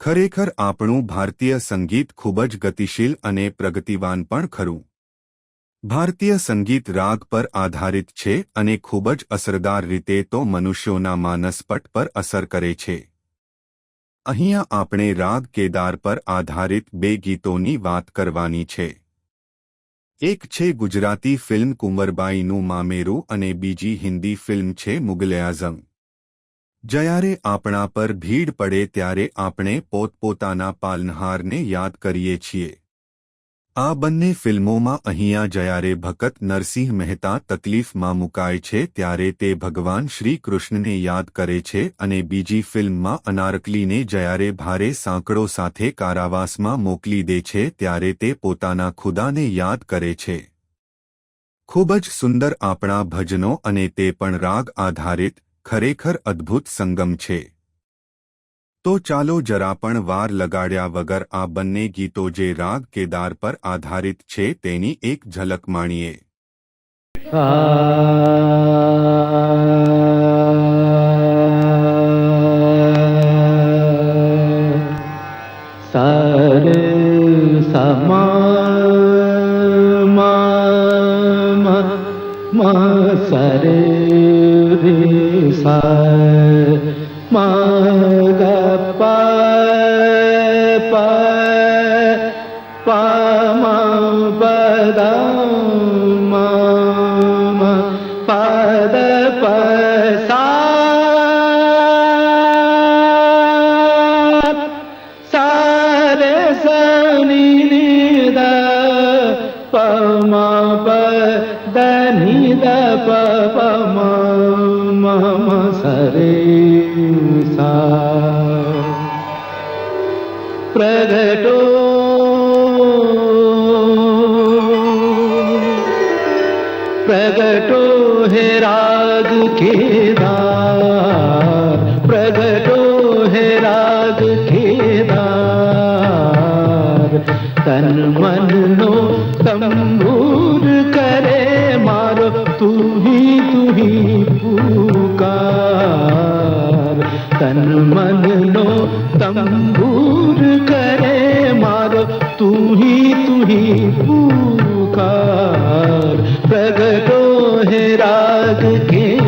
ખરેખર આપણું ભારતીય સંગીત ખૂબ જ ગતિશીલ અને પ્રગતિવાન પણ ખરું. ભારતીય સંગીત રાગ પર આધારિત છે અને ખૂબ જ અસરદાર રીતે તો મનુષ્યોના માનસપટ પર અસર કરે છે. અહીંયા આપણે રાગ કેદાર પર આધારિત બે ગીતોની વાત કરવાની છે. એક છે ગુજરાતી ફિલ્મ કુંવરબાઈનું મામેરું અને બીજી હિન્દી ફિલ્મ છે મુગલ આઝમ. જ્યારે આપણા પર ભીડ પડે ત્યારે આપણે પોતપોતાના પાલનહારને યાદ કરીએ છીએ. આ બંને ફિલ્મોમાં અહીંયા જ્યારે ભગત નરસિંહ મહેતા તકલીફમાં મુકાય છે ત્યારે તે ભગવાન શ્રી કૃષ્ણને યાદ કરે છે અને બીજી ફિલ્મમાં અનારકલીને જ્યારે ભારે સાંકળો સાથે કારાવાસમાં મોકલી દે છે ત્યારે તે પોતાના ખુદાને યાદ કરે છે. ખૂબ જ સુંદર આપણા ભજનો અને તે પણ રાગ આધારિત ખરેખર અદ્ભુત સંગમ છે. તો ચાલો જરા પણ વાર લગાડ્યા વગર આ બંને ગીતો જે રાગ કેદાર પર આધારિત છે તેની એક ઝલક માણીએ. સરે. સા મ ગ પ પ પ મ સા પ્રગટો પ્રગટો હે રાગ કેદાર પ્રગટો હે રાગ કેદાર તન મનનો તંબૂર કરે મારો તુહી તુહી પુકાર તન મનનો તંબૂર કરે મારો તુહી તુહી પૂકાર પ્રગટો હે રાગ કે